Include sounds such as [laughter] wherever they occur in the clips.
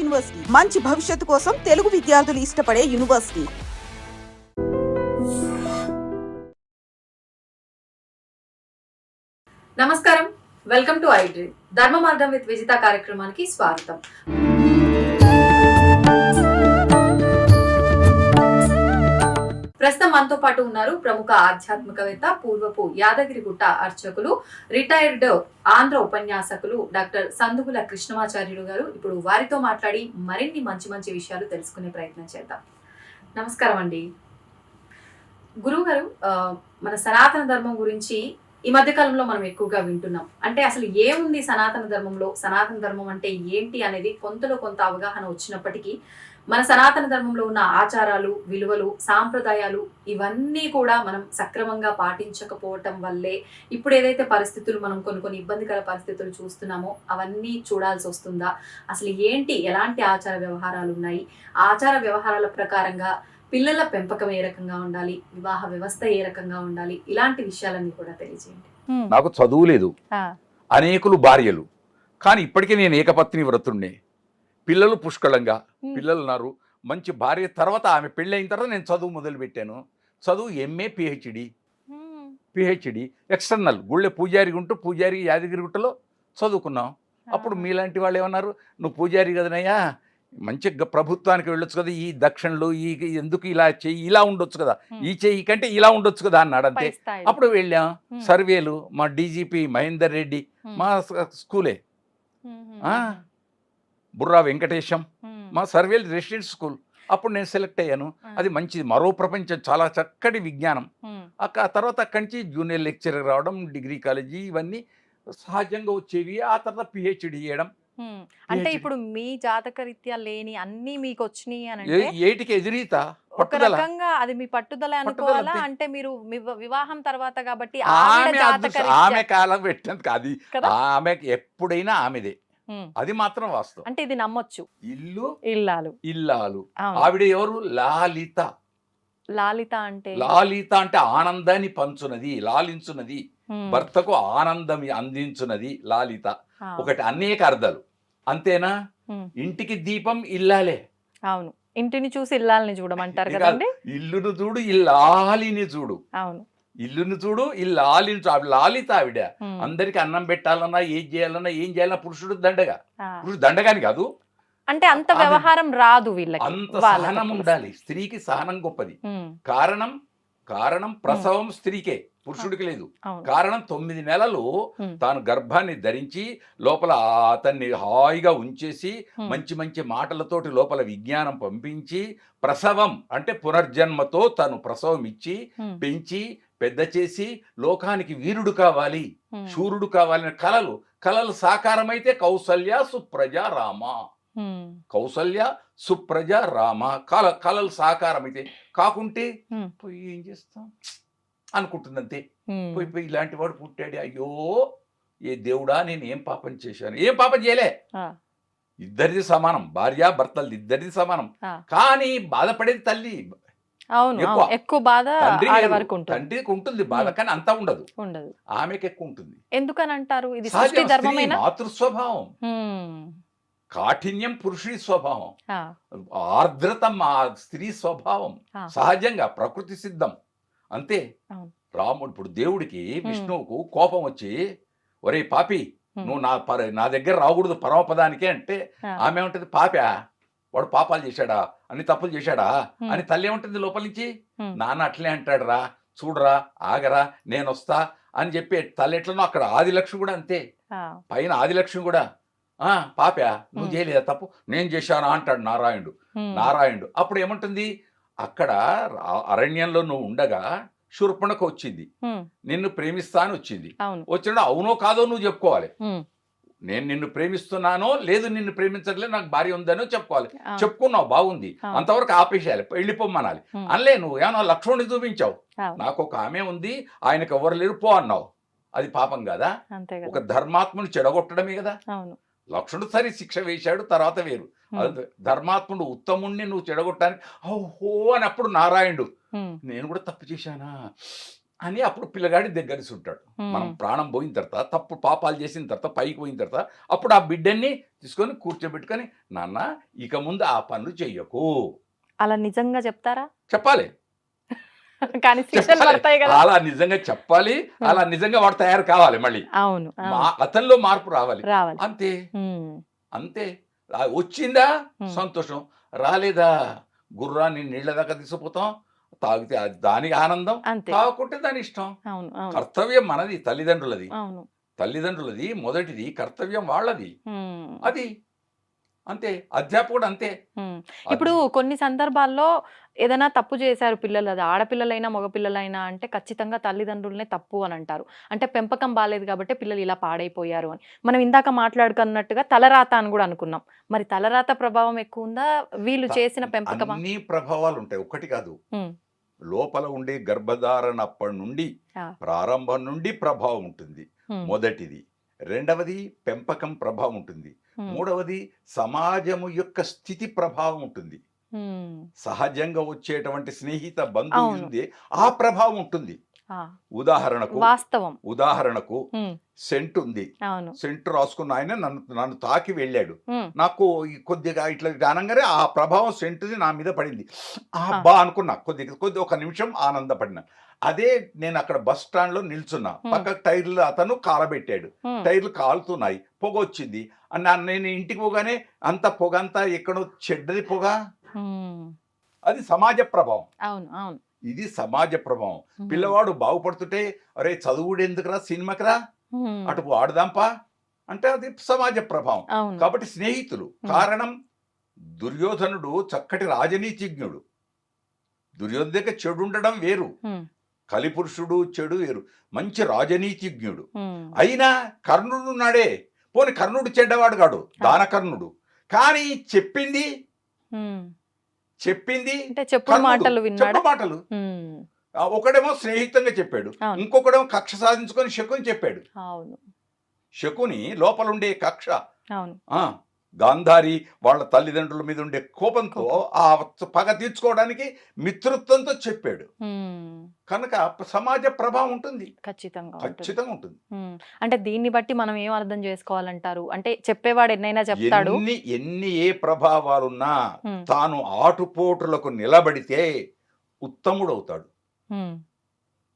University. మంచి భవిష్యత్తు కోసం తెలుగు విద్యార్థులు ఇష్టపడే యూనివర్సిటీ. నమస్కారం. వెల్కమ్ టు ఐడ్రీ ధర్మ మార్గం విత్ విజిత కార్యక్రమానికి స్వాగతం. ప్రస్తుతం మనతో పాటు ఉన్నారు ప్రముఖ ఆధ్యాత్మికవేత్త పూర్వపు యాదగిరిగుట్ట అర్చకులు రిటైర్డ్ ఆంధ్ర ఉపన్యాసకులు డాక్టర్ సందుగుల కృష్ణమాచార్యులు గారు. ఇప్పుడు వారితో మాట్లాడి మరిన్ని మంచి మంచి విషయాలు తెలుసుకునే ప్రయత్నం చేద్దాం. నమస్కారం అండి. గురువు గారు ఆ, మన సనాతన ధర్మం గురించి ఈ మధ్య కాలంలో మనం ఎక్కువగా వింటున్నాం. అంటే అసలు ఏముంది సనాతన ధర్మంలో? సనాతన ధర్మం అంటే ఏంటి అనేది కొంతలో కొంత అవగాహన వచ్చినప్పటికీ మన సనాతన ధర్మంలో ఉన్న ఆచారాలు విలువలు సాంప్రదాయాలు ఇవన్నీ కూడా మనం సక్రమంగా పాటించకపోవటం వల్లే ఇప్పుడు ఏదైతే పరిస్థితులు మనం కొన్ని కొన్ని ఇబ్బందికర పరిస్థితులు చూస్తున్నామో అవన్నీ చూడాల్సి వస్తుందా? అసలు ఏంటి? ఎలాంటి ఆచార వ్యవహారాలు ఉన్నాయి? ఆచార వ్యవహారాల ప్రకారంగా పిల్లల పెంపకం ఏ రకంగా ఉండాలి? వివాహ వ్యవస్థ ఏ రకంగా ఉండాలి? ఇలాంటి విషయాలన్నీ కూడా తెలియజేయండి. నాకు చదువు లేదు. ఆ. అనేకులు భార్యలు. కానీ ఇప్పటికీ నేను ఏకపత్ని వ్రతుణ్ణి. పిల్లలు పుష్కళంగా. పిల్లలు ఉన్నారు. మంచి భార్య తర్వాత ఆమె పెళ్ళి అయిన తర్వాత నేను చదువు మొదలు పెట్టాను చదువు ఎంఏ పిహెచ్డి పిహెచ్డి ఎక్స్టర్నల్ గుళ్ళె పూజారి ఉంటూ పూజారి యాదగిరిగుట్టలో చదువుకున్నాం. అప్పుడు మీలాంటి వాళ్ళు ఏమన్నారు? నువ్వు పూజారి కదనయ్యా? మంచి ప్రభుత్వానికి వెళ్ళొచ్చు కదా ఈ దక్షిణలు ఈ ఎందుకు ఇలా చెయ్యి? ఇలా ఉండొచ్చు కదా. ఈ చెయ్యి కంటే ఇలా ఉండొచ్చు కదా అన్నాడు అంతే. అప్పుడు వెళ్ళాం. సర్వేలు మా డీజీపీ మహేందర్ రెడ్డి. మా స్కూలే. బుర్రా వెంకటేశం. మా సర్వేలు రెసిడెంట్ స్కూల్. అప్పుడు నేను సెలెక్ట్ అయ్యాను. అది మంచిది. మరో ప్రపంచం చాలా చక్కటి విజ్ఞానం. ఆ తర్వాత అక్కడి నుంచి జూనియర్ లెక్చరర్ రావడం డిగ్రీ కాలేజీ ఇవన్నీ సహజంగా వచ్చేవి. ఆ తర్వాత పిహెచ్డి చేయడం. అంటే. ఇప్పుడు మీ జాతక రీత్యా లేని అన్ని మీకు వచ్చినాయి అని ఏటికి ఎదురీత? ఒక రకంగా అది మీ పట్టుదల అనుకోవాలా. అంటే మీరు వివ- వివాహం తర్వాత కాబట్టి ఆమె ఆమె కాలం పెట్టినందుకు అది కదా? ఆమెకి ఎప్పుడైనా ఆమెదే. అది మాత్రం వాస్తవం. అంటే ఇది నమ్మొచ్చు. ఇల్లు ఇల్లాలు. ఇల్లాలు. ఆవిడ ఎవరు? లాలిత. లాలిత అంటే? లాలిత అంటే ఆనందాన్ని పంచునది లాలించునది. భర్తకు ఆనందం అందించునది లాలిత. ఒకటి అనేక అర్థాలు. అంతేనా? ఇంటికి దీపం ఇల్లాలే. అవును. ఇంటిని చూసి ఇల్లాలని చూడమంటారు కదండి. ఇల్లును చూడు ఇల్లాలిని చూడు. అవును. ఇల్లును చూడు ఇల్లాలిని చూడు ఆవిడ లాలిత ఆవిడ. అందరికి అన్నం పెట్టాలన్నా ఏం చేయాలన్నా ఏం చేయాలన్నా పురుషుడు దండగా. పురుషుడు దండగాని కాదు. అంటే అంత వ్యవహారం రాదు వీళ్ళకి అంత సహనం. ఉండాలి. స్త్రీకి సహనం గొప్పది. కారణం కారణం ప్రసవం స్త్రీకే పురుషుడికి లేదు. కారణం తొమ్మిది నెలలు తాను గర్భాన్ని ధరించి లోపల అతన్ని హాయిగా ఉంచేసి మంచి మంచి మాటలతోటి లోపల విజ్ఞానం పంపించి ప్రసవం అంటే పునర్జన్మతో తను ప్రసవం ఇచ్చి పెంచి పెద్ద చేసి లోకానికి వీరుడు కావాలి శూరుడు కావాలని కలలు కలలు సాకారమైతే కౌసల్య సుప్రజ రామ. కౌసల్య సుప్రజ రామ కల కలలు సాకారమైతే కాకుంటే పోయి ఏం చేస్తాం? అనుకుంటుంది అంతే ఉమ్. పోయి పోయి ఇలాంటి వాడు పుట్టాడు అయ్యో ఏ దేవుడా నేను ఏం పాపం చేశాను? ఏం పాపం చేయలే? ఇద్దరిది సమానం భార్య భర్తలది ఇద్దరిది సమానం. కానీ బాధపడేది తల్లి అవును ఎక్కువ. బాధ. ఉంటుంది. తండ్రికి ఉంటుంది బాధ. కానీ అంతా ఉండదు. ఉండదు. ఆమెకి ఎక్కువ ఉంటుంది ఎందుకని అంటారు ఇది సృష్టి ధర్మమేనా? మాతృస్వభావం. ఉమ్, కాఠిన్యం పురుషుడి స్వభావం. ఆ, ఆర్ద్రత మా స్త్రీ స్వభావం. సహజంగా ప్రకృతి సిద్ధం. అంతే. రాముడు ఇప్పుడు దేవుడికి విష్ణువుకు కోపం వచ్చి ఒరే పాపి నువ్వు నా నా దగ్గర రాకూడదు పరమపదానికే అంటే ఆమె ఏమంటుంది పాపా వాడు పాపాలు చేశాడా? అన్ని తప్పులు చేశాడా? అని తల్లి ఏమంటుంది లోపల నుంచి? నాన్న అట్లే అంటాడు రా చూడరా ఆగరా నేను వస్తా అని చెప్పి తల్లి ఎట్లనో అక్కడ ఆదిలక్ష్మి కూడా అంతే. పైన ఆదిలక్ష్మి కూడా ఆ పాపా నువ్వు. చేయలేదా తప్పు? నేను చేశానా? అంటాడు నారాయణుడు. నారాయణుడు. అప్పుడు ఏమంటుంది? అక్కడ అరణ్యంలో నువ్వు ఉండగా శూర్పణకు వచ్చింది. నిన్ను ప్రేమిస్తా అని వచ్చింది. వచ్చినప్పుడు అవునో కాదో నువ్వు చెప్పుకోవాలి. నేను నిన్ను ప్రేమిస్తున్నానో లేదు నిన్ను ప్రేమించట్లేదు నాకు భార్య ఉందనో చెప్పుకోవాలి. చెప్పుకున్నావు బాగుంది. అంతవరకు ఆపేసేయాలి వెళ్ళిపోమ్మనాలి. ఉమ్, అనలే నువ్వు ఏమన్నా లక్ష్మణుని చూపించావు? నాకు ఒక ఆమె ఉంది ఆయనకు ఎవరు లేరు పో అన్నావు. అది పాపం కదా? ఒక ధర్మాత్ముని చెడగొట్టడమే కదా? లక్ష్మణుడు సరి శిక్ష వేశాడు తర్వాత వేరు. ధర్మాత్ముడు ఉత్తముణ్ణి నువ్వు చెడగొట్టడానికి ఓహో అని అప్పుడు నారాయణుడు. నేను కూడా తప్పు చేశానా? అని అప్పుడు పిల్లగాడి దగ్గర ఉంటాడు మనం ప్రాణం పోయిన తర్వాత తప్పు పాపాలు చేసిన తర్వాత పైకి పోయిన తర్వాత అప్పుడు ఆ బిడ్డని తీసుకొని కూర్చోబెట్టుకొని నాన్న ఇక ముందు ఆ పనులు చెయ్యకు. అలా నిజంగా చెప్తారా? చెప్పాలి. [laughs] అలా నిజంగా చెప్పాలి. అలా నిజంగా వాడు తయారు కావాలి మళ్ళీ. అవును. అతనిలో మార్పు రావాలి. అంతే. అంతే. వచ్చిందా. సంతోషం. రాలేదా? గుర్రాన్ని నీళ్ళ దాకా తీసుకుపోతాం. తాగితే అది దానికి ఆనందం. అంతే. తాగుకుంటే దాని ఇష్టం. కర్తవ్యం మనది తల్లిదండ్రులది. అవును. తల్లిదండ్రులది మొదటిది కర్తవ్యం వాళ్ళది. అది. అంతే. అధ్యాపకుడు అంతే. ఇప్పుడు కొన్ని సందర్భాల్లో ఏదైనా తప్పు చేశారు పిల్లలు అది ఆడపిల్లలైనా మగపిల్లలైనా అంటే ఖచ్చితంగా తల్లిదండ్రులనే తప్పు అని అంటారు. అంటే పెంపకం బాలేదు కాబట్టి పిల్లలు ఇలా పాడైపోయారు అని. మనం ఇందాక మాట్లాడుకున్నట్టుగా తలరాత అని కూడా అనుకున్నాం. మరి తలరాత ప్రభావం ఎక్కువ ఉందా? వీళ్ళు చేసిన పెంపకం అన్ని ప్రభావాలు ఉంటాయి. ఒకటి కాదు. లోపల ఉండే గర్భధారణ అప్పటి నుండి. ప్రారంభం నుండి ప్రభావం ఉంటుంది. మొదటిది. రెండవది పెంపకం ప్రభావం ఉంటుంది. మూడవది సమాజము యొక్క స్థితి ప్రభావం ఉంటుంది. సహజంగా వచ్చేటువంటి స్నేహిత బంధువు అవును. ఉంది ఆ ప్రభావం ఉంటుంది. ఉదాహరణకు వాస్తవం. ఉదాహరణకు సెంట్ ఉంది. సెంట్ రాసుకున్న ఆయన నన్ను నన్ను తాకి వెళ్ళాడు. నాకు కొద్దిగా ఇట్లా అనగానే ఆ ప్రభావం సెంటుది నా మీద పడింది. ఆ. బా అనుకున్నా. కొద్దిగా కొద్ది ఒక నిమిషం ఆనందపడినా. అదే నేను అక్కడ బస్ స్టాండ్లో నిల్చున్నా. పక్క టైర్లు అతను కాలబెట్టాడు. టైర్లు కాలుతున్నాయి. పొగ వచ్చింది. నేను ఇంటికి పోగానే అంత పొగ అంతా ఎక్కడో చెడ్డది పొగ. అది సమాజ ప్రభావం. అవును అవును. ఇది సమాజ ప్రభావం. పిల్లవాడు బాగుపడుతుంటే అరే చదువుడు ఎందుకురా? సినిమాకిరా? అటు ఆడదాంపా? అంటే అది సమాజ ప్రభావం. కాబట్టి స్నేహితులు. కారణం దుర్యోధనుడు చక్కటి రాజనీతిజ్ఞుడు. దుర్యోధన దగ్గర చెడు ఉండడం వేరు కలిపురుషుడు చెడు వేరు. మంచి రాజనీతిజ్ఞుడు. అయినా కర్ణుడు ఉన్నాడే. పోని కర్ణుడు చెడ్డవాడు కాడు. దానకర్ణుడు. కానీ చెప్పింది. చెప్పింది చెప్పుడు కర్ణుడు. మాటలు విన్నాడా. మాటలు. ఒకడేమో స్నేహితంగా చెప్పాడు. ఇంకొకడేమో కక్ష సాధించుకొని శకుని చెప్పాడు. శకుని లోపలుండే కక్ష. అవును. ఆ గాంధారి వాళ్ళ తల్లిదండ్రుల మీద ఉండే కోపంతో ఆ పగ తీర్చుకోవడానికి మిత్రత్వంతో చెప్పాడు. కనుక సమాజ ప్రభావం ఉంటుంది. ఖచ్చితంగా. ఖచ్చితంగా ఉంటుంది. అంటే దీన్ని బట్టి మనం ఏం అర్థం చేసుకోవాలంటారు? అంటే చెప్పేవాడు ఎన్నైనా చెప్తాడు. ఎన్ని ఎన్ని ఏ ప్రభావాలున్నా తాను ఆటుపోటులకు నిలబడితే ఉత్తముడు అవుతాడు ఉమ్,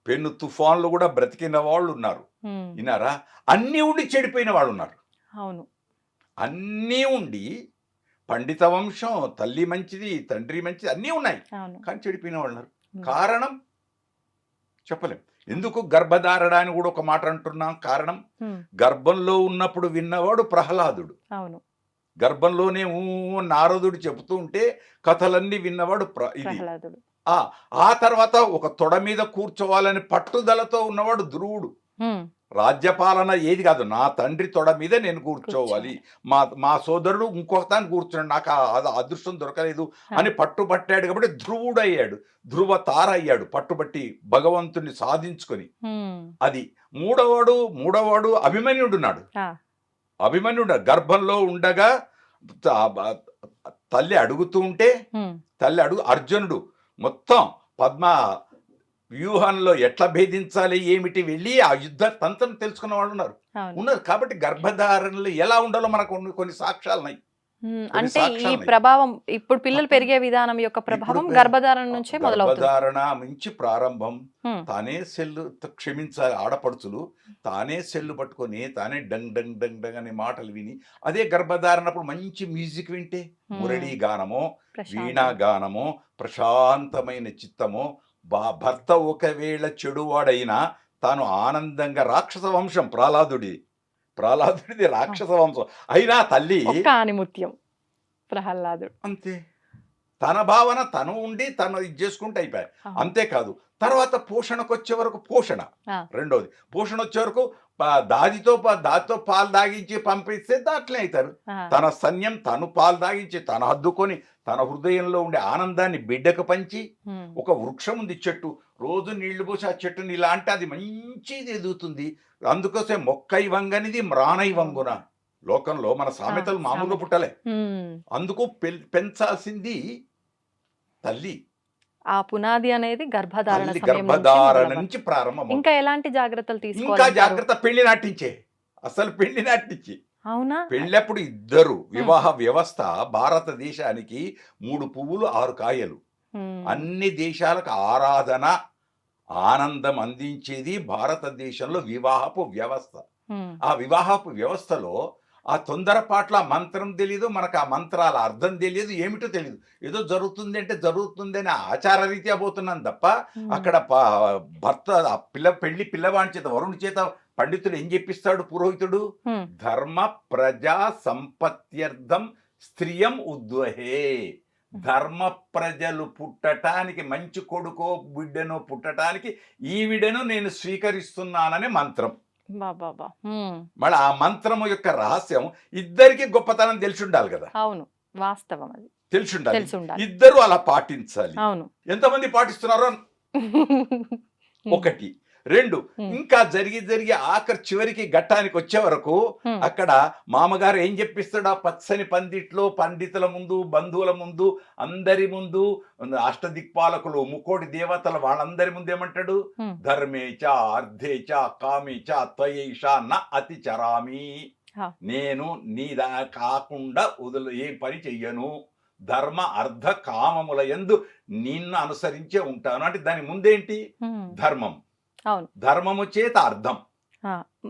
పెను తుఫాన్లు కూడా బ్రతికిన వాళ్ళు ఉన్నారు ఉమ్, విన్నారా? అన్నీ ఉండి చెడిపోయిన వాళ్ళు ఉన్నారు అవును. అన్నీ ఉండి పండిత వంశం తల్లి మంచిది తండ్రి మంచిది అన్నీ ఉన్నాయి. కానీ చెడిపోయిన వాళ్ళు ఉన్నారు. కారణం? చెప్పలేం. ఎందుకు గర్భధారణ అని కూడా ఒక మాట అంటున్నాం. కారణం? గర్భంలో ఉన్నప్పుడు విన్నవాడు ప్రహ్లాదుడు. అవును. గర్భంలోనే ఊ నారదుడు చెబుతూ ఉంటే కథలన్నీ విన్నవాడు ప్ర ఇది. ఆ ఆ తర్వాత ఒక తొడ మీద కూర్చోవాలని పట్టుదలతో ఉన్నవాడు ధ్రువుడు. రాజ్యపాలన ఏది కాదు నా తండ్రి తొడ మీద నేను కూర్చోవాలి. మా మా సోదరుడు ఇంకొక తాను కూర్చున్నాడు నాకు అదృష్టం దొరకలేదు అని పట్టుబట్టాడు కాబట్టి ధ్రువుడు అయ్యాడు ధ్రువ తార అయ్యాడు పట్టుబట్టి భగవంతుని సాధించుకొని. అది మూడవాడు మూడవాడు అభిమన్యుడున్నాడు. అభిమన్యుడు గర్భంలో ఉండగా తల్లి అడుగుతూ ఉంటే తల్లి అడుగు అర్జునుడు మొత్తం పద్మ వ్యూహంలో ఎట్లా భేదించాలి ఏమిటి వెళ్ళి ఆ యుద్ధ తంత్రం తెలుసుకున్న వాళ్ళు ఉన్నారు. ఉన్నారు కాబట్టి గర్భధారణలు ఎలా ఉండాలో మనకు కొన్ని- సాక్ష్యాలు ఉన్నాయి. అంటే ఈ. ప్రభావం ఇప్పుడు పిల్లలు పెరిగే విధానం యొక్క ప్రభావం గర్భధారణ నుంచే మొదలవుతుంది. గర్భధారణ నుంచి ప్రారంభం తానే సెల్లు క్షమించాలి ఆడపడుచులు తానే సెల్లు పట్టుకొని తానే డంగ్ డంగ్ డంగ్ డంగ్ అనే మాటలు విని అదే గర్భధారణప్పుడు మంచి మ్యూజిక్ వింటే మురళీ గానమో. వీణా గానమో ప్రశాంతమైన చిత్తమో బా భర్త ఒకవేళ చెడువాడైనా తాను ఆనందంగా రాక్షస వంశం ప్రహ్లాదుడి ప్రహ్లాదుడిది రాక్షస వంశం. అయినా తల్లి ఒక్క ఆనిముత్యం ప్రహ్లాదుడు. అంతే. తన భావన తను ఉండి తను ఇది చేసుకుంటే అయిపోయాయి. అంతేకాదు తర్వాత పోషణకు వచ్చే వరకు పోషణ. రెండోది పోషణ వచ్చే వరకు దాదితో దాదితో పాలు దాగించి పంపిస్తే దాంట్లే అవుతారు తన సన్యం తను పాలు దాగించి తను హద్దుకొని తన హృదయంలో ఉండే ఆనందాన్ని బిడ్డకు పంచి ఒక వృక్షం ఉంది చెట్టు. రోజు నీళ్ళు పోసి ఆ చెట్టుని ఇలా అంటే అది మంచిది ఎదుగుతుంది. అందుకోసం మొక్కై వంగనిది మ్రానై వంగున లోకంలో మన సామెతలు సామెత. పుట్టలే. అందుకు పెంచాల్సింది తల్లి. ఆ పునాది అనేది గర్భధారణ గర్భధారణ. నుంచి ప్రారంభం ఇంకా ఎలాంటి జాగ్రత్తలు ఇంకా తీసుకోవాలి జాగ్రత్త పెళ్ళి నాటించే. అసలు పెళ్ళి నాటించి. అవునా? పెళ్ళప్పుడు ఇద్దరు. వివాహ వ్యవస్థ భారతదేశానికి మూడు పువ్వులు ఆరు కాయలు. అన్ని దేశాలకు ఆరాధన ఆనందం అందించేది భారతదేశంలో వివాహపు వ్యవస్థ. ఆ వివాహపు వ్యవస్థలో ఆ తొందరపాట్ల మంత్రం తెలియదు మనకు ఆ మంత్రాల అర్థం తెలియదు ఏమిటో తెలియదు ఏదో జరుగుతుంది అంటే జరుగుతుంది అని ఆచార రీత్యా పోతున్నాను తప్ప అక్కడ భర్త ఆ పిల్ల పెళ్ళి పిల్లవాడి చేత వరుణి చేత పండితుడు ఏం చెప్పిస్తాడు పురోహితుడు? ధర్మ ప్రజా సంపత్త్యర్థం స్త్రియం ఉద్వహే. ధర్మ ప్రజలు పుట్టటానికి మంచి కొడుకో బిడ్డనో పుట్టటానికి ఈవిడను నేను స్వీకరిస్తున్నాననే మంత్రం. మళ్ళీ ఆ మంత్రము యొక్క రహస్యం ఇద్దరికి గొప్పతనం తెలిసి ఉండాలి కదా. అవును. వాస్తవం అది. తెలిసి ఉండాలి ఇద్దరు అలా పాటించాలి. అవును. ఎంతమంది పాటిస్తున్నారో? [laughs] ఒకటి. రెండు. ఇంకా జరిగి జరిగి ఆఖరి చివరికి ఘట్టానికి వచ్చే వరకు అక్కడ మామగారు ఏం చెప్పిస్తాడు? ఆ పచ్చని పందిట్లో పండితుల ముందు బంధువుల ముందు అందరి ముందు అష్టదిక్పాలకులు ముకోటి దేవతలు వాళ్ళందరి ముందు ఏమంటాడు? ధర్మేచ అర్ధేచ కామేచ త్వయేష న అతి చరామి. నేను నీ దా కాకుండా వదులు ఏ పని చెయ్యను? ధర్మ అర్ధ కామముల ఎందు నిన్ను అనుసరించే ఉంటాను. అంటే దాని ముందేంటి? ధర్మం. ధర్మము చేత అర్థం.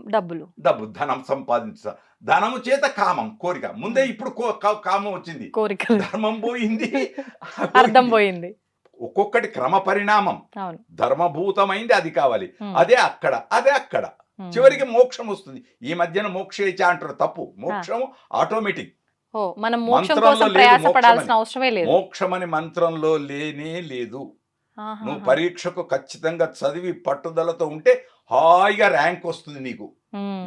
డబ్బులు. డబ్బు ధనం సంపాదించ. ధనము చేత కామం కోరిక. ముందే ఇప్పుడు కామం వచ్చింది. కోరికలు. ధర్మం పోయింది. [laughs] అర్థం పోయింది. ఒక్కొక్కటి క్రమ పరిణామం. ధర్మభూతమైంది అది కావాలి. అదే అక్కడ అదే అక్కడ. చివరికి మోక్షం వస్తుంది. ఈ మధ్యన మోక్షేచ అంటారు తప్పు. మోక్షం ఆటోమేటిక్ మనం మోక్షం కోసం లేదు ప్రయాస మోక్షం పడాల్సిన అని. అవసరమే లేదు. మోక్షం అని మంత్రంలో లేనే లేదు. నువ్వు. పరీక్షకు ఖచ్చితంగా చదివి పట్టుదలతో ఉంటే హాయిగా ర్యాంక్ వస్తుంది నీకు.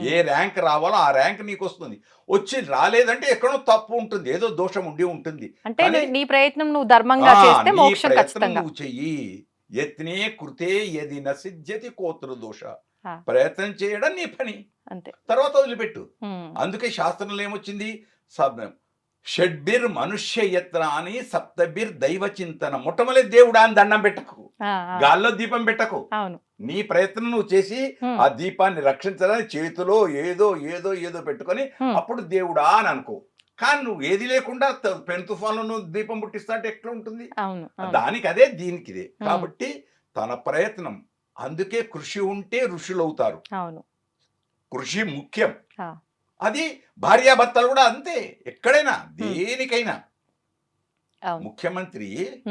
ఏ ర్యాంక్ రావాలో ఆ ర్యాంక్ నీకు వస్తుంది. వచ్చి రాలేదంటే ఎక్కడో తప్పు ఉంటుంది ఏదో దోషం ఉండి ఉంటుంది. అంటే నీ ప్రయత్నం నువ్వు ధర్మంగా చేస్తే మోక్షం ప్రయత్నం ఖచ్చితంగా. నువ్వు చెయ్యి. యత్నే కృతే యది నసిద్ధ్యతి కోతృ దోష. ప్రయత్నం చేయడం నీ పని. అంతే. తర్వాత వదిలిపెట్టు. అందుకే శాస్త్రంలో ఏమొచ్చింది? షడ్బిర్ మనుష్య యత్నాని సప్తబిర్ దైవ చింతన మొట్టమొదటి దేవుడా అని దండం పెట్టకు. గాల్లో దీపం పెట్టకు. నీ ప్రయత్నం నువ్వు చేసి ఆ దీపాన్ని రక్షించడానికి చేతిలో ఏదో ఏదో ఏదో పెట్టుకొని అప్పుడు దేవుడా అని అనుకో. కానీ నువ్వు ఏది లేకుండా పెను తుఫాన్లో నువ్వు దీపం పుట్టిస్తా అంటే ఎట్లా ఉంటుంది? దానికి అదే దీనికి ఇదే. కాబట్టి తన ప్రయత్నం. అందుకే కృషి ఉంటే ఋషులు అవుతారు కృషి ముఖ్యం. అది భార్యాభర్తలు కూడా అంతే. ఎక్కడైనా దేనికైనా. ముఖ్యమంత్రి.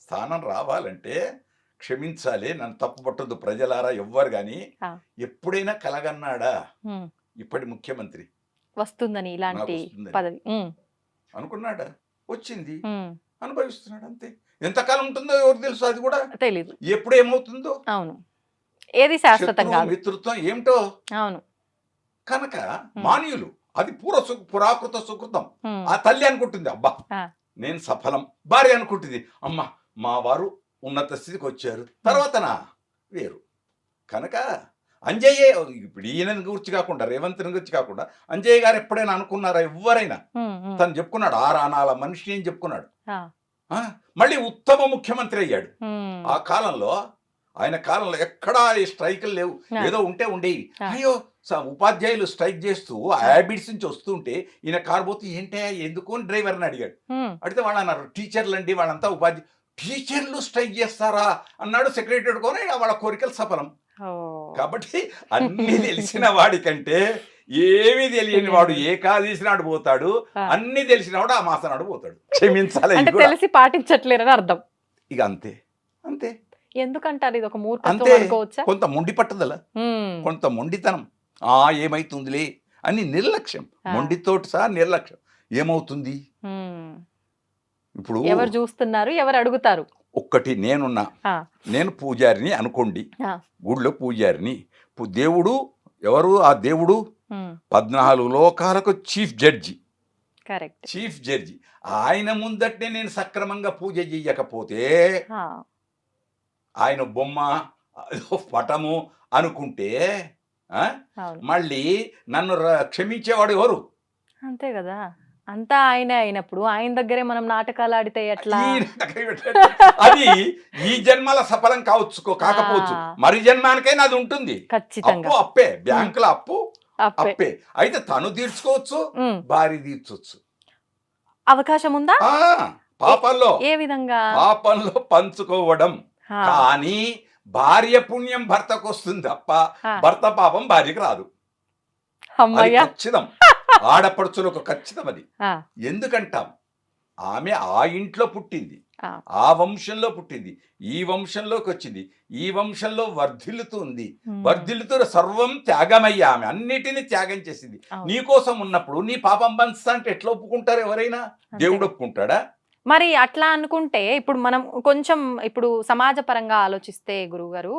స్థానం రావాలంటే క్షమించాలి నన్ను తప్పు పట్టదు ప్రజలారా ఎవ్వరు గాని. ఆ. ఎప్పుడైనా కలగన్నాడా? ఇప్పటి ముఖ్యమంత్రి. వస్తుందని ఇలాంటి. పదవి. అనుకున్నాడా? వచ్చింది. అనుభవిస్తున్నాడు అంతే. ఎంతకాలం ఉంటుందో ఎవరు తెలుసు? అది కూడా తెలీదు. ఎప్పుడు ఏమవుతుందో? అవును. ఏది శాశ్వతం శత్రువు, కాదు. మిత్రుత్వం ఏమిటో? అవును. కనుక మాన్యులు అది పూర్వ సు- పురాకృత సుకృతం. ఆ తల్లి అనుకుంటుంది అబ్బా. నేను సఫలం. భార్య అనుకుంటుంది అమ్మ మా వారు ఉన్నత స్థితికి వచ్చారు. తర్వాతనా వేరు. కనుక అంజయ్య ఇప్పుడు ఈయన గురించి కాకుండా రేవంత్ గురించి కాకుండా అంజయ్య గారు ఎప్పుడైనా అనుకున్నారా ఎవరైనా తను చెప్పుకున్నాడు ఆ రానాల మనిషి అని చెప్పుకున్నాడు. మళ్ళీ ఉత్తమ ముఖ్యమంత్రి అయ్యాడు. ఆ కాలంలో ఆయన కాలంలో ఎక్కడా ఈ స్ట్రైకులు లేవు. ఏదో ఉంటే ఉండేవి. అయ్యో స- ఉపాధ్యాయులు స్ట్రైక్ చేస్తూ ఆ హ్యాబిట్స్ నుంచి వస్తుంటే ఈయన కారు పోతే ఏంటే ఎందుకు అని డ్రైవర్ని అడిగాడు. అడిగితే వాళ్ళు అన్నారు టీచర్లు అండి వాళ్ళంతా ఉపాధ్యాయ టీచర్లు స్ట్రైక్ చేస్తారా? అన్నాడు సెక్రటరీ కొని వాళ్ళ కోరికలు సఫలం. కాబట్టి అన్ని తెలిసిన వాడికంటే ఏమీ తెలియని వాడు ఏకాదశి నాడు పోతాడు. అన్ని తెలిసిన వాడు ఆ మాసం నాడు పోతాడు. క్షమించాలి కూడా. తెలిసి పాటించట్లేరని అర్థం. ఇక అంతే. అంతే. ఎందుకంటారు? ఇది ఒక మూర్ఖత్వం. అనుకోవచ్చా? కొంత మొండి పట్టుదల. కొంత మొండితనం. ఆ ఏమైతుందిలే అని నిర్లక్ష్యం. ఆ. మొండితోటి సహా నిర్లక్ష్యం. ఏమవుతుంది. ఇప్పుడు ఎవరు చూస్తున్నారు? ఎవరు అడుగుతారు? ఒక్కటి నేనున్నా. నేను పూజారిని అనుకోండి. గుడిలో పూజారిని. దేవుడు ఎవరు? ఆ దేవుడు పద్నాలుగు లోకాలకు చీఫ్ జడ్జి. Chief judge. ఆయన ముందట్నే నేను సక్రమంగా పూజ చెయ్యకపోతే ఆయన బొమ్మ పటము అనుకుంటే మళ్ళీ నన్ను క్షమించేవాడు ఎవరు? అంతే కదా. అంతా ఆయనే అయినప్పుడు ఆయన దగ్గరే మనం నాటకాలు ఆడితే ఎట్లా? అది ఈ జన్మల సఫలం కావచ్చు కాకపోవచ్చు. మరి జన్మానికైనా అది ఉంటుంది. ఖచ్చితంగా. అప్పు అప్పే. బ్యాంకుల అప్పు అప్పే. అయితే తను తీర్చుకోవచ్చు. భార్య తీర్చొచ్చు. అవకాశం ఉందా? పాపంలో. ఏ విధంగా? పాపంలో పంచుకోవడం. కానీ భార్య పుణ్యం భర్తకు వస్తుంది తప్ప. భర్త పాపం భార్యకి రాదు. ఖచ్చితం. [laughs] ఆడపడుచులకు ఖచ్చితం అది. ఎందుకంటాం? ఆమె ఆ ఇంట్లో పుట్టింది. ఆ. వంశంలో పుట్టింది. ఈ వంశంలోకి వచ్చింది. ఈ వంశంలో వర్ధిల్లుతుంది. వర్ధిల్లుతూ సర్వం త్యాగమయ్యా ఆమె. అన్నిటినీ త్యాగం చేసింది. అవును. నీ కోసం ఉన్నప్పుడు నీ పాపం పంచుతా అంటే ఎట్లా ఒప్పుకుంటారు ఎవరైనా. దేవుడు ఒప్పుకుంటాడా? మరి అట్లా అనుకుంటే ఇప్పుడు మనం కొంచెం ఇప్పుడు సమాజ పరంగా ఆలోచిస్తే గురుగారు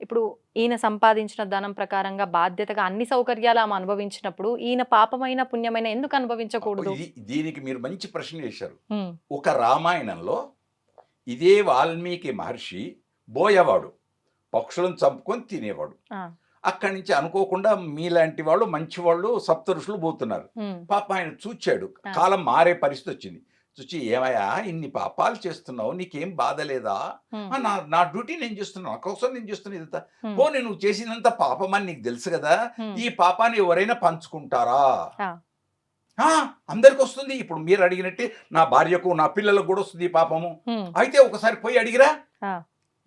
ఇప్పుడు ఈయన సంపాదించిన ధనం ప్రకారంగా బాధ్యతగా అన్ని సౌకర్యాలు ఆమె అనుభవించినప్పుడు ఈయన పాపమైన పుణ్యమైన ఎందుకు అనుభవించకూడదు? దీనికి మీరు మంచి ప్రశ్న ఉమ్, ఒక రామాయణంలో ఇదే వాల్మీకి మహర్షి బోయవాడు పక్షులను చంపుకొని తినేవాడు. అక్కడి నుంచి అనుకోకుండా మీలాంటి వాళ్ళు మంచి వాళ్ళు సప్త ఋషులు పోతున్నారు. పాప ఆయన చూచాడు. కాలం మారే పరిస్థితి వచ్చింది. చూచి ఏమయ్యా ఇన్ని పాపాలు చేస్తున్నావు నీకేం బాధ లేదా? ఉమ్, "ఆ, నా నా డ్యూటీ నేను చేస్తున్నాను నా కోసం నేను చేస్తున్నా ఇదంతా. పోనీ నువ్వు చేసినంత పాపం అని నీకు తెలుసు కదా ఈ పాపాన్ని ఎవరైనా పంచుకుంటారా? అందరికి వస్తుంది. ఇప్పుడు మీరు అడిగినట్టే నా భార్యకు నా పిల్లలకు కూడా వస్తుంది ఈ పాపము. అయితే ఒకసారి పోయి అడిగిరా.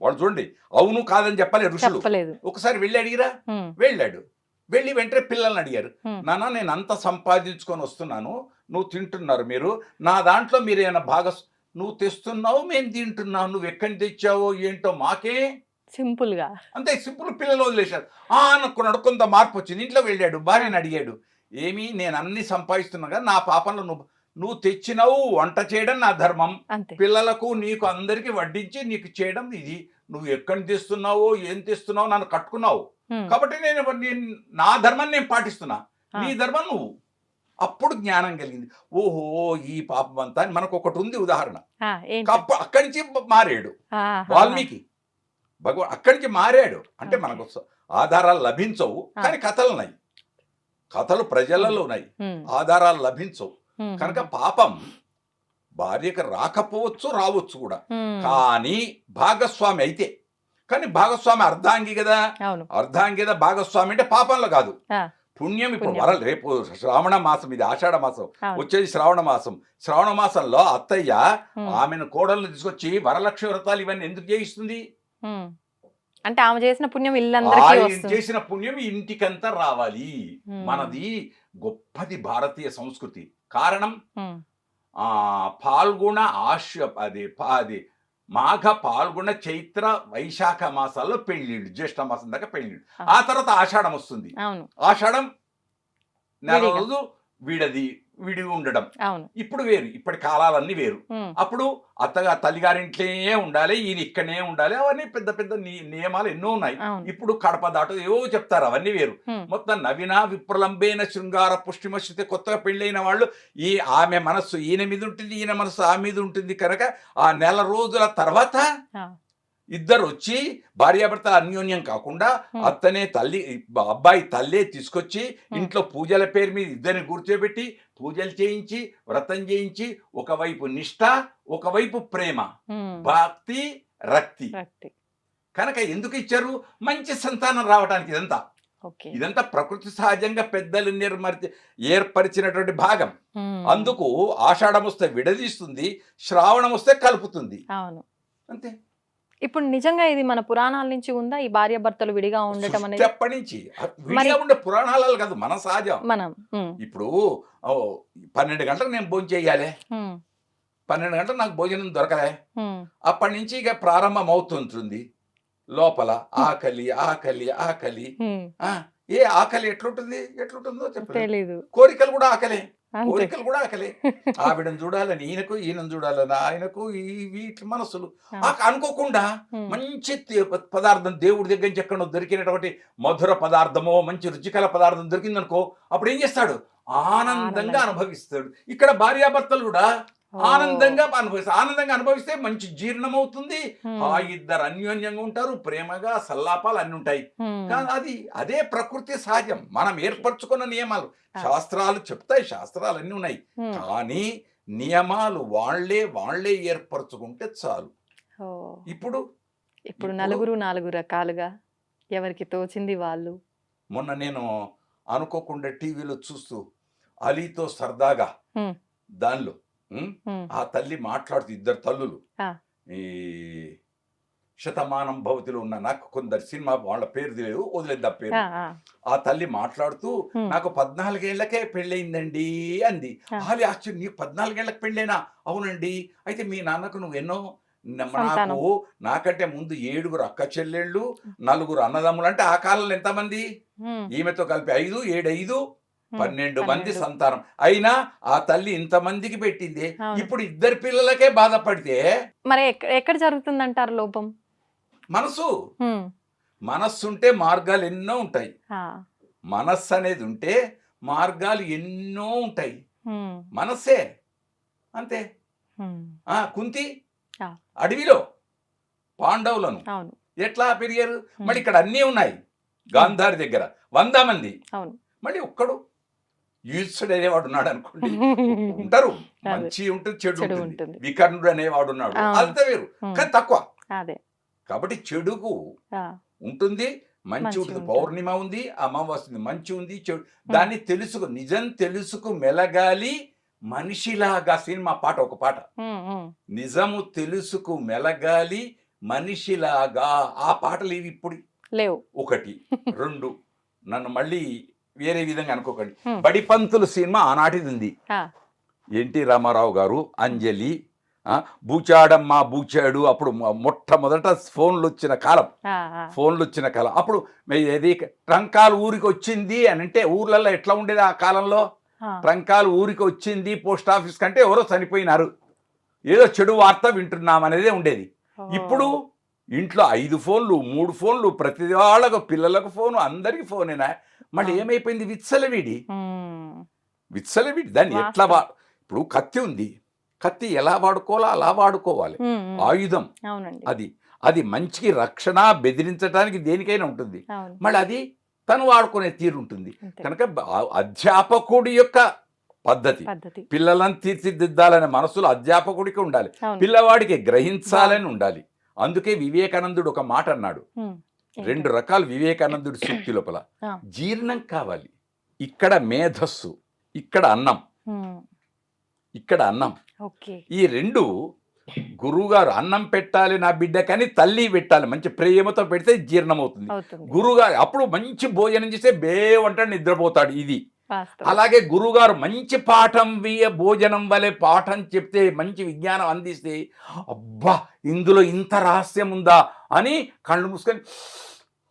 వాళ్ళు చూడండి అవును కాదని చెప్పలే ఋషులు. చెప్పలేదు. ఒకసారి వెళ్ళి అడిగిరా. వెళ్ళాడు. వెళ్ళి వెంటనే పిల్లల్ని అడిగారు. నాన్న నేను అంత సంపాదించుకొని వస్తున్నాను. నువ్వు తింటున్నారు మీరు. నా దాంట్లో మీరు ఏమైనా భాగ నువ్వు తెస్తున్నావు మేము తింటున్నావు నువ్వు ఎక్కడి తెచ్చావో ఏంటో మాకే సింపుల్గా అంతే సింపుల్ పిల్లలు వదిలేశారు. ఆ అనుకున్నాడు కొంత మార్పు వచ్చింది. ఇంట్లో వెళ్ళాడు భార్యని అడిగాడు. ఏమి నేను అన్ని సంపాదిస్తున్నా కదా నా పాపంలో నువ్వు నువ్వు తెచ్చినావు వంట చేయడం నా ధర్మం. పిల్లలకు నీకు అందరికి వడ్డించి నీకు చేయడం ఇది. నువ్వు ఎక్కడి తెస్తున్నావో ఏం తెస్తున్నావో నన్ను కట్టుకున్నావు. కాబట్టి నేను నా ధర్మాన్ని నేను పాటిస్తున్నా. నీ ధర్మం నువ్వు. అప్పుడు జ్ఞానం కలిగింది. ఓహో ఈ పాపం అంతా అని మనకు ఒకటి ఉంది ఉదాహరణ అక్కడి నుంచి మారాడు. వాల్మీకి. భగవాన్ అక్కడి నుంచి మారాడు. అంటే. మనకు ఆధారాలు లభించవు. కానీ కథలు ఉన్నాయి. కథలు ప్రజలలో ఉన్నాయి. ఆధారాలు లభించవు. కనుక పాపం భార్యకు రాకపోవచ్చు రావచ్చు కూడా. కానీ భాగస్వామి అయితే. కానీ భాగస్వామి అర్ధాంగి కదా? అర్ధాంగి కదా భాగస్వామి అంటే పాపంలో కాదు. పుణ్యం ఇప్పుడు. వర రేపు శ్రావణ మాసం ఇది ఆషాఢ మాసం. వచ్చేది శ్రావణ మాసం. శ్రావణ మాసంలో అత్తయ్య ఆమెను కోడలను తీసుకొచ్చి వరలక్ష్మి వ్రతాలు ఇవన్నీ ఎందుకు చేయిస్తుంది. అంటే ఆమె చేసిన పుణ్యం ఇల్లందరికీ చేసిన పుణ్యం ఇంటికంతా రావాలి. మనది గొప్పది భారతీయ సంస్కృతి. కారణం? ఆ పాల్గొన ఆశ అది అది మాఘ పాల్గొన చైత్ర వైశాఖ మాసాల్లో పెళ్ళిళ్ళు జ్యేష్ఠ మాసం దాకా పెళ్ళిళ్ళు ఆ. తర్వాత ఆషాఢం వస్తుంది ఆషాఢం నెల. రోజు విడది విడి ఉండడం. ఇప్పుడు వేరు. ఇప్పటి కాలాలన్నీ వేరు. అప్పుడు అత్తగా తల్లిగారింట్లోనే ఉండాలి ఈయన ఇక్కడనే ఉండాలి అవన్నీ పెద్ద పెద్ద నియమాలు ఎన్నో ఉన్నాయి. ఇప్పుడు కడప దాటు ఏవో చెప్తారు అవన్నీ వేరు. మొత్తం నవీన విప్రలంబైన శృంగార పుష్టిమశృతి కొత్తగా పెళ్ళైన వాళ్ళు ఈ ఆమె మనస్సు ఈయన మీద ఉంటుంది ఈయన మనస్సు ఆ మీద ఉంటుంది కనుక ఆ నెల రోజుల తర్వాత. ఇద్దరు వచ్చి భార్యాభర్త అన్యోన్యం కాకుండా. అత్తనే తల్లి అబ్బాయి తల్లే తీసుకొచ్చి. ఇంట్లో పూజల పేరు మీద ఇద్దరిని కూర్చోబెట్టి పూజలు చేయించి వ్రతం చేయించి ఒకవైపు నిష్ఠ ఒకవైపు ప్రేమ భక్తి రక్తి. కనుక ఎందుకు ఇచ్చారు? మంచి సంతానం రావడానికి ఇదంతా. ఇదంతా ప్రకృతి సహజంగా పెద్దలు నిర్మర్చి ఏర్పరిచినటువంటి భాగం. అందుకు ఆషాఢం వస్తే విడదీస్తుంది శ్రావణం వస్తే కలుపుతుంది అంతే. ఇప్పుడు నిజంగా ఇది మన పురాణాల నుంచి ఉందా? ఈ భార్య భర్తలు విడిగా ఉండటం అనేది? అప్పటి నుంచి విడిగా ఉండే పురాణాలు కాదు మన సహజం. మనం ఇప్పుడు పన్నెండు గంటలకు నేను భోజనం చేయాలి. పన్నెండు గంటలకు నాకు భోజనం దొరకలే. అప్పటి నుంచి ఇక ప్రారంభం అవుతుంటుంది లోపల ఆకలి ఆకలి ఆకలి. ఏ ఆకలి ఎట్లుంటుంది? ఎట్లుంటుందో చెప్పలేదు కోరికలు కూడా ఆకలే. కోరికలు కూడా ఆకలే. [laughs] ఆవిడని చూడాలని ఈయనకు ఈయనను చూడాలని ఆయనకు ఈ వీటి మనసులు. అనుకోకుండా మంచి పదార్థం దేవుడి దగ్గర నుంచి ఎక్కడో దొరికినటువంటి మధుర పదార్థమో మంచి రుచికర పదార్థం దొరికిందనుకో అప్పుడు ఏం చేస్తాడు ఆనందంగా. అనుభవిస్తాడు. ఇక్కడ భార్యాభర్తలు కూడా. ఆనందంగా అనుభవిస్తే ఆనందంగా అనుభవిస్తే మంచి జీర్ణం అవుతుంది. ఆ ఇద్దరు అన్యోన్యంగా ఉంటారు ప్రేమగా సల్లాపాలు అన్ని ఉంటాయి. కానీ అది అదే ప్రకృతి సహజం మనం ఏర్పరచుకున్న నియమాలు. శాస్త్రాలు చెప్తాయి శాస్త్రాలు అన్నీ ఉన్నాయి. కానీ నియమాలు వాళ్ళే వాళ్ళే ఏర్పరచుకుంటే చాలు. ఇప్పుడు ఇప్పుడు నలుగురు నాలుగు రకాలుగా ఎవరికి తోచింది వాళ్ళు మొన్న నేను అనుకోకుండా టీవీలో చూస్తూ అలీతో సరదాగా. దానిలో. ఆ తల్లి మాట్లాడుతూ ఇద్దరు తల్లులు. ఈ శతమానం భవతిలో ఉన్న నాకు కొందరు సినిమా వాళ్ళ పేరు తెలియదు వదిలేద్దా పేరు ఆ, ఆ. ఆ తల్లి మాట్లాడుతూ. నాకు పద్నాలుగేళ్ళకే పెళ్ళయిందండి అంది. ఆలి ఆశ్చర్యం నీకు పద్నాలుగేళ్ళకు పెళ్ళైనా అవునండి అయితే మీ నాన్నకు నువ్వు ఎన్నో. నాకు నాకంటే ముందు ఏడుగురు అక్క చెల్లెళ్ళు నలుగురు అన్నదమ్ములు అంటే ఆ కాలంలో ఎంతమంది. ఈమెతో కలిపి ఐదు ఏడు ఐదు హ్మ్. పన్నెండు మంది. సంతానం. అయినా ఆ తల్లి ఇంతమందికి పెట్టింది. ఇప్పుడు ఇద్దరు పిల్లలకే బాధపడితే మరి ఎక్క- ఎక్కడ జరుగుతుందంటారు లోపం? మనసు. మనస్సు ఉంటే మార్గాలు ఎన్నో ఉంటాయి. మనస్సు అనేది ఉంటే మార్గాలు ఎన్నో ఉంటాయి. మనస్సే. అంతే. కుంతి. అడవిలో. పాండవులను. ఎట్లా పెరిగారు. మళ్ళీ ఇక్కడ అన్నీ ఉన్నాయి. గాంధారి దగ్గర. వంద మంది. అవును. మళ్ళీ ఒక్కడు. యూత్సుడు అనేవాడు ఉన్నాడు అనుకోండి. [laughs] ఉంటారు. మంచి ఉంటుంది చెడు ఉంటుంది. వికర్ణుడు అనేవాడు ఉన్నాడు. అంత వేరు. కానీ తక్కువ. కాబట్టి చెడుకు. ఉంటుంది మంచి ఉంటుంది. పౌర్ణిమ ఉంది అమావాస్య ఉంది మంచి ఉంది చెడు. దాన్ని తెలుసుకు నిజం తెలుసుకు మెలగాలి మనిషిలాగా సినిమా పాట ఒక పాట. నిజము తెలుసుకు మెలగాలి మనిషిలాగా. ఆ పాటలు ఇవి ఇప్పుడు? లేవు. ఒకటి రెండు. నన్ను మళ్ళీ వేరే విధంగా అనుకోకండి. బడిపంతులు సినిమా ఆనాటిది ఉంది. ఎన్టీ రామారావు గారు అంజలి బూచాడమ్మా బూచాడు అప్పుడు మొట్టమొదట ఫోన్లు వచ్చిన కాలం. ఫోన్లు వచ్చిన కాలం అప్పుడు ఏది ట్రంకాలు ఊరికి వచ్చింది అని అంటే ఊర్లలో ఎట్లా ఉండేది ఆ కాలంలో. ట్రంకాలు ఊరికి వచ్చింది పోస్ట్ ఆఫీస్ కంటే ఎవరో చనిపోయినారు ఏదో చెడు వార్త వింటున్నాం అనేదే ఉండేది. ఇప్పుడు ఇంట్లో ఐదు ఫోన్లు మూడు ఫోన్లు ప్రతి వాళ్ళకు పిల్లలకు ఫోను అందరికి ఫోనేనా? మళ్ళీ. ఏమైపోయింది? విచ్చలవిడి. హ్మ్. విచ్చలవిడి. దాన్ని ఎట్లా ఇప్పుడు కత్తి ఉంది. కత్తి ఎలా వాడుకోవాలో అలా వాడుకోవాలి. ఆయుధం. అది. అది మంచికి రక్షణ బెదిరించడానికి దేనికైనా ఉంటుంది. మళ్ళీ అది తను వాడుకునే తీరు ఉంటుంది. కనుక అధ్యాపకుడి యొక్క పద్ధతి. పిల్లలను తీర్చిదిద్దాలనే మనసులో అధ్యాపకుడికి ఉండాలి. పిల్లవాడికి గ్రహించాలని ఉండాలి. అందుకే వివేకానందుడు ఒక మాట అన్నాడు. రెండు రకాలు వివేకానందుడి సూక్తి లోపల. జీర్ణం కావాలి. ఇక్కడ మేధస్సు ఇక్కడ అన్నం. ఇక్కడ అన్నం. ఈ రెండు గురువుగారు అన్నం పెట్టాలి నా బిడ్డకని తల్లి పెట్టాలి. మంచి ప్రేమతో పెడితే జీర్ణమవుతుంది. అవుతుంది. గురువుగారు అప్పుడు మంచి భోజనం చేస్తే బేవంట నిద్రపోతాడు ఇది. అలాగే గురువుగారు మంచి పాఠం వియ భోజనం వలె పాఠం చెప్తే మంచి విజ్ఞానం అందిస్తే అబ్బా ఇందులో ఇంత రహస్యం ఉందా అని కళ్ళు మూసుకొని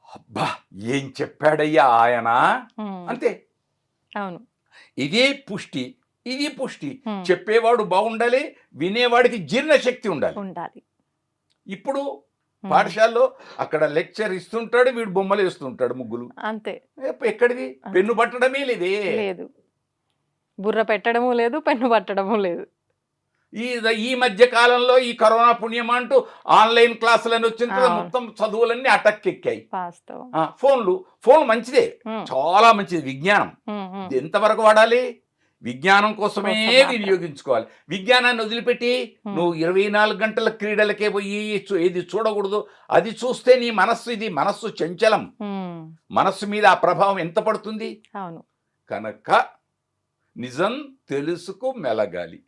అబ్బా ఏం చెప్పాడయ్యా ఆయన. అంతే అవును ఇదే పుష్టి ఇది పుష్టి. చెప్పేవాడు బాగుండాలి వినేవాడికి జీర్ణశక్తి ఉండాలి ఉండాలి ఇప్పుడు. పాఠశాలలో అక్కడ లెక్చర్ ఇస్తుంటాడు వీడు బొమ్మలు వేస్తుంటాడు ముగ్గులు. అంతే. ఎక్కడిది? పెన్ను పట్టడమే లేదే. లేదు. బుర్ర పెట్టడము లేదు పెన్ను పట్టడము లేదు. ఈ ఈ మధ్య కాలంలో ఈ కరోనా పుణ్యం అంటూ ఆన్లైన్ క్లాసులని వచ్చిన. మొత్తం చదువులన్నీ అటక్కెక్కాయి. ఫోన్లు ఫోన్ మంచిదే. చాలా మంచిది విజ్ఞానం. ఎంతవరకు వాడాలి? విజ్ఞానం కోసమే. వినియోగించుకోవాలి. విజ్ఞానాన్ని వదిలిపెట్టి. నువ్వు ఇరవై నాలుగు గంటల క్రీడలకే పోయి ఏది చూడకూడదు. అది చూస్తే నీ మనస్సు ఇది మనస్సు చంచలం. మనస్సు మీద ఆ ప్రభావం ఎంత పడుతుంది? అవును. కనుక నిజం తెలుసుకు మెలగాలి.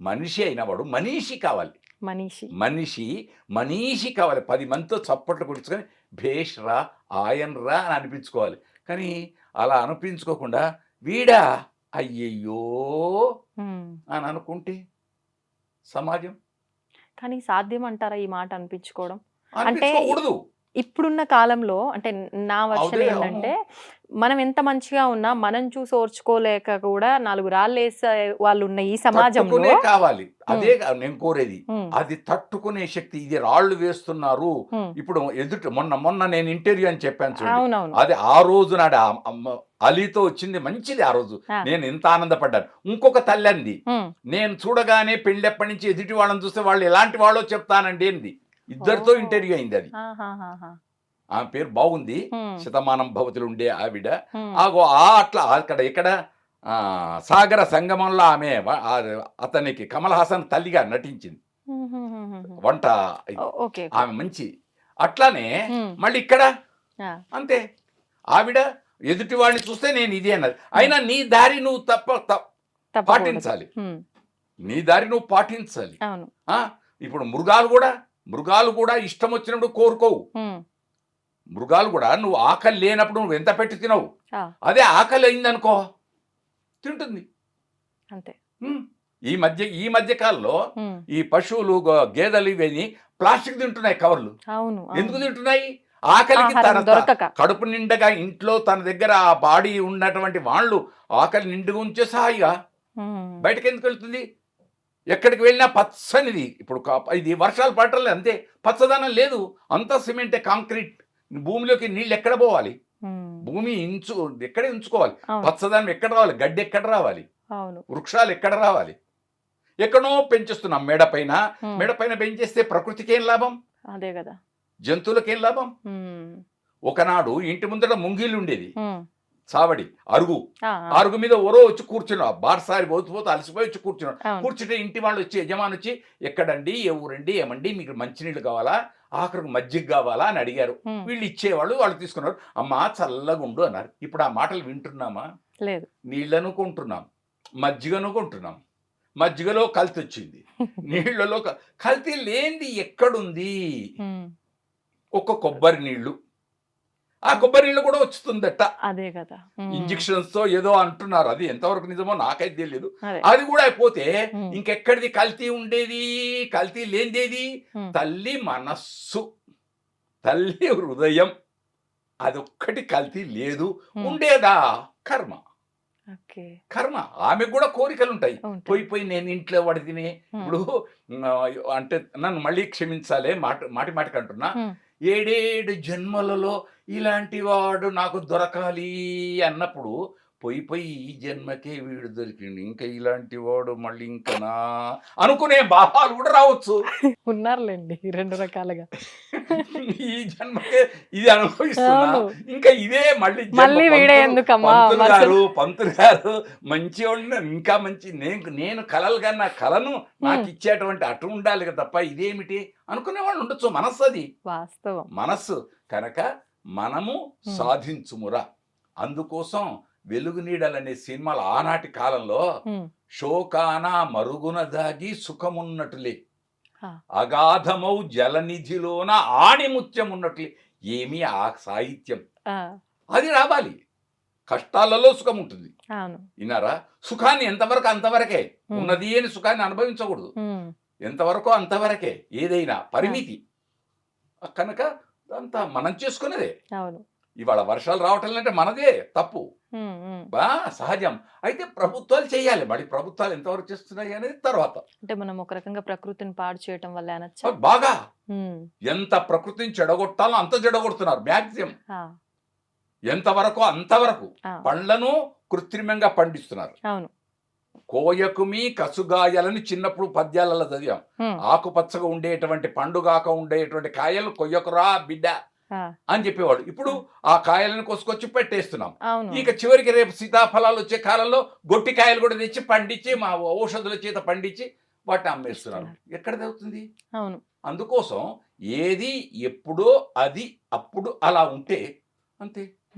మనిషి అయినవాడు మనీషి కావాలి. మనీషి. మనిషి మనీషి కావాలి. పది మందితో చప్పట్లు కొడుచుకొని భేష్ రా ఆయన్ రా అని అనిపించుకోవాలి. కానీ అలా అనిపించుకోకుండా వీడా అయ్యయ్యో. అని అనుకుంటే సమాజం? కానీ సాధ్యం అంటారా ఈ మాట అనిపించుకోవడం? అంటే- ఇప్పుడున్న కాలంలో అంటే నా వర్షన్ అవును. ఏంటంటే మనం ఎంత మంచిగా ఉన్నా మనం చూసి ఓర్చుకోలేక కూడా నాలుగు రాళ్ళు వేసే వాళ్ళు ఉన్న ఈ సమాజంలో తట్టుకునే కావాలి. అదే నేను కోరేది. అది తట్టుకునే శక్తి ఇది రాళ్ళు వేస్తున్నారు. ఇప్పుడు ఎదుట మొన్న మొన్న నేను ఇంటర్వ్యూ అని చెప్పాను చూడండి అది ఆ రోజు నాడు అలీతో వచ్చింది మంచిది ఆ రోజు. నేను ఎంత ఆనందపడ్డాను. ఇంకొక తల్లి నేను చూడగానే పెళ్ళెప్పటి నుంచి ఎదుటి వాళ్ళని చూస్తే వాళ్ళు ఎలాంటి వాళ్ళో చెప్తానండి ఏంది. ఇద్దరితో. ఇంటర్వ్యూ అయింది అది. ఆమె పేరు బాగుంది. శతమానం భవతులు ఉండే ఆవిడ. ఆగో ఆ అట్లా అక్కడ ఇక్కడ ఆ, సాగర సంగమంలో ఆమె అతనికి కమల్ హాసన్ తల్లిగా నటించింది. వంట ఆమె మంచి. అట్లానే మళ్ళీ ఇక్కడ? అంతే. ఆవిడ ఎదుటి వాడిని చూస్తే నేను ఇది అన్నది. అయినా నీ దారి నువ్వు తప్ప. పాటించాలి. నీ దారి నువ్వు పాటించాలి. ఇప్పుడు మృగాలు కూడా మృగాలు కూడా ఇష్టం వచ్చినప్పుడు కోరుకోవు. మృగాలు కూడా నువ్వు ఆకలి లేనప్పుడు నువ్వు ఎంత పెట్టి తినవు? అదే ఆకలి అయిందనుకో తింటుంది. అంతే. ఈ మధ్య ఈ మధ్య కాలంలో ఈ పశువులు గేదెలు ఇవన్నీ ప్లాస్టిక్ తింటున్నాయి కవర్లు. ఎందుకు. తింటున్నాయి? ఆకలికి తన కడుపు నిండగా ఇంట్లో తన దగ్గర ఆ బాడీ ఉన్నటువంటి వాళ్ళు ఆకలి నిండుగా ఉంచే హాయిగా ఉమ్, బయటకు ఎందుకు వెళ్తుంది? ఎక్కడికి వెళ్ళినా పచ్చనిది. ఇప్పుడు ఇది వర్షాలు పడటం అంతే. పచ్చదనం లేదు. అంతా సిమెంటే కాంక్రీట్. భూమిలోకి నీళ్ళు ఎక్కడ పోవాలి భూమి ఇంచు ఎక్కడే ఉంచుకోవాలి. పచ్చదనం ఎక్కడ రావాలి? గడ్డి ఎక్కడ రావాలి? వృక్షాలు ఎక్కడ రావాలి? ఎక్కడో పెంచేస్తున్నాం మేడ పైన మేడ పైన పెంచేస్తే ప్రకృతికి ఏం లాభం? అదే కదా. జంతువులకి ఏం లాభం? ఒకనాడు ఇంటి ముందర ముంగిళ్ళు ఉండేది. సావడి అరుగు. అరుగు మీద ఓరో వచ్చి కూర్చున్నావు బార్సారి పోతూ పోతూ అలసిపోయి వచ్చి కూర్చున్నాడు. కూర్చుంటే ఇంటి వాళ్ళు వచ్చి యజమాని వచ్చి ఎక్కడండి? ఏ ఊరండి? ఏమండి? మీకు మంచినీళ్ళు కావాలా? ఆఖరికి మజ్జిగ కావాలా? అని అడిగారు. వీళ్ళు ఇచ్చేవాళ్ళు వాళ్ళు తీసుకున్నారు. అమ్మా చల్లగా ఉండు అన్నారు. ఇప్పుడు ఆ మాటలు వింటున్నామా? లేదు. నీళ్ళను కొంటున్నాం. మజ్జిగను కొంటున్నాం. మజ్జిగలో కల్తీ వచ్చింది. [laughs] నీళ్ళలో క- కల్తీ లేనిది ఎక్కడుంది? ఒక్క కొబ్బరి నీళ్ళు ఆ కొబ్బరి నీళ్ళు కూడా వస్తుందట అదే కదా. ఇంజక్షన్స్తో ఏదో అంటున్నారు. అది ఎంతవరకు నిజమో నాకైతే తెలియదు అదే. కూడా అయిపోతే ఇంకెక్కడిది కల్తీ ఉండేది కల్తీ లేనిదేది? తల్లి మనస్సు తల్లి హృదయం అదొక్కటి కల్తీ లేదు. ఉండేదా? కర్మ. కర్మ. ఆమెకు కూడా కోరికలు ఉంటాయి. పోయి పోయి నేను ఇంట్లో వాడి తిని ఇప్పుడు అంటే నన్ను మళ్ళీ క్షమించాలి మాట మాటి మాటికి అంటున్నా. ఏడేడు జన్మలలో ఇలాంటి వాడు నాకు దొరకాలి అన్నప్పుడు పోయి పోయి ఈ జన్మకే వీడు దొరికిండు. ఇంకా ఇలాంటి వాడు మళ్ళీ ఇంకనా అనుకునే భావాలు కూడా రావచ్చు. ఉన్నారులేండి రెండు రకాలుగా. ఈ జన్మకే ఇది అనుభవిస్తున్నా. ఇంకా ఇదే మళ్ళీ. మళ్ళీ వీడే పంతులు- ఎందుకమ్మా? పంతులు మరుసటి- గారు పంతులు గారు మంచి ఇంకా మంచి నేను నేను కలలు కన్నా కలను నాకు. ఇచ్చేటువంటి అటు ఉండాలి కదా తప్ప ఇదేమిటి? అనుకునే వాళ్ళు ఉండొచ్చు. మనస్సు అది. వాస్తవం. మనస్సు. కనుక మనము. సాధించుమురా. అందుకోసం వెలుగు నీడలనే సినిమాలు ఆనాటి కాలంలో శోకాన మరుగున దాగి సుఖమున్నటులే. అగాధమౌ జలనిధిలోన ఆణిముత్యం ఉన్నట్లే ఏమి ఆ సాహిత్యం. అది రావాలి. కష్టాలలో సుఖం ఉంటుంది విన్నారా? సుఖాన్ని ఎంతవరకు అంతవరకే? ఉన్నది అని సుఖాన్ని అనుభవించకూడదు. ఎంతవరకు అంతవరకే? ఏదైనా పరిమితి. కనుక అంతా మనం చేసుకునేదే. ఇవాళ వర్షాలు రావటం అంటే మనదే తప్పు. బా సహజం. అయితే ప్రభుత్వాలు చేయాలి. మరి ప్రభుత్వాలు ఎంతవరకు చేస్తున్నాయి అనేది తర్వాత. అంటే మనం ఒక రకంగా ప్రకృతిని పాడు చేయటం వల్ల అనొచ్చా? బాగా. ఎంత ప్రకృతిని చెడగొట్టాలో అంత చెడగొడుతున్నారు. మ్యాక్సిమం ఎంతవరకు అంతవరకు పండ్లను కృత్రిమంగా పండిస్తున్నారు. అవును. కోయకుమి కసుగాయలని చిన్నప్పుడు పద్యాలలో చదివాం. ఆకుపచ్చగా ఉండేటువంటి పండుగాక ఉండేటువంటి కాయలు కొయ్యకురా బిడ్డ. అని చెప్పేవాడు. ఇప్పుడు ఆ కాయలను కోసుకొచ్చి పెట్టేస్తున్నాం. ఇక చివరికి రేపు సీతాఫలాలు వచ్చే కాలంలో గొట్టి కాయలు కూడా తెచ్చి పండించి మా ఔషధుల చేత పండించి వాటిని అమ్మేస్తున్నారు. ఎక్కడ అవుతుంది అవును. అందుకోసం ఏది ఎప్పుడో అది అప్పుడు అలా ఉంటే అంతే.